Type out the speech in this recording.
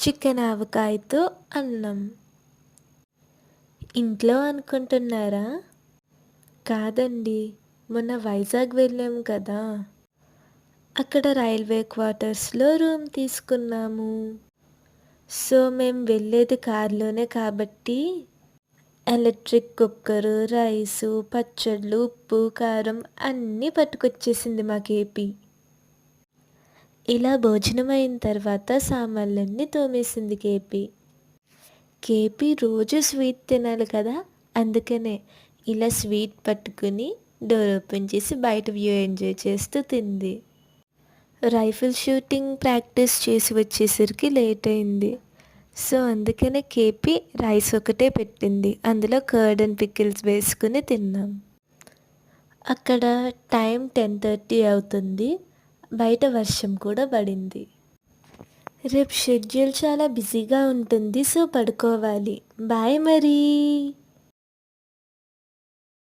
Chicken ఆవకాయతో అన్నం. ఇంట్లో అనుకుంటున్నారా? కాదండి మొన్న వైజాగ్ వెళ్ళాం కదా. అక్కడ రైల్వే క్వార్టర్స్లో రూమ్ తీసుకున్నాము. సో మేము వెళ్ళేది కార్లోనే కాబట్టి ఎలక్ట్రిక్ కుక్కరు రైసు పచ్చళ్ళు ఉప్పు కారం అన్నీ పట్టుకొచ్చేసింది మాకేపీ ఇలా భోజనం అయిన తర్వాత సామాన్లన్నీ తోమేసింది కేపీ. కేపీ రోజు స్వీట్ తినాలి కదా అందుకనే ఇలా స్వీట్ పట్టుకుని డోర్ ఓపెన్ చేసి బయట వ్యూ ఎంజాయ్ చేస్తూ తింది. రైఫిల్ షూటింగ్ ప్రాక్టీస్ చేసి వచ్చేసరికి లేట్ అయింది. సో అందుకనే కేపీ రైస్ ఒకటే పెట్టింది. అందులో కర్డ్ అండ్ పికిల్స్ వేసుకుని తిన్నాం. అక్కడ టైం టెన్ థర్టీ అవుతుంది. బయట వర్షం కూడా పడింది. రేపు షెడ్యూల్ చాలా బిజీగా ఉంటుంది సో పడుకోవాలి. బాయ్ మరి.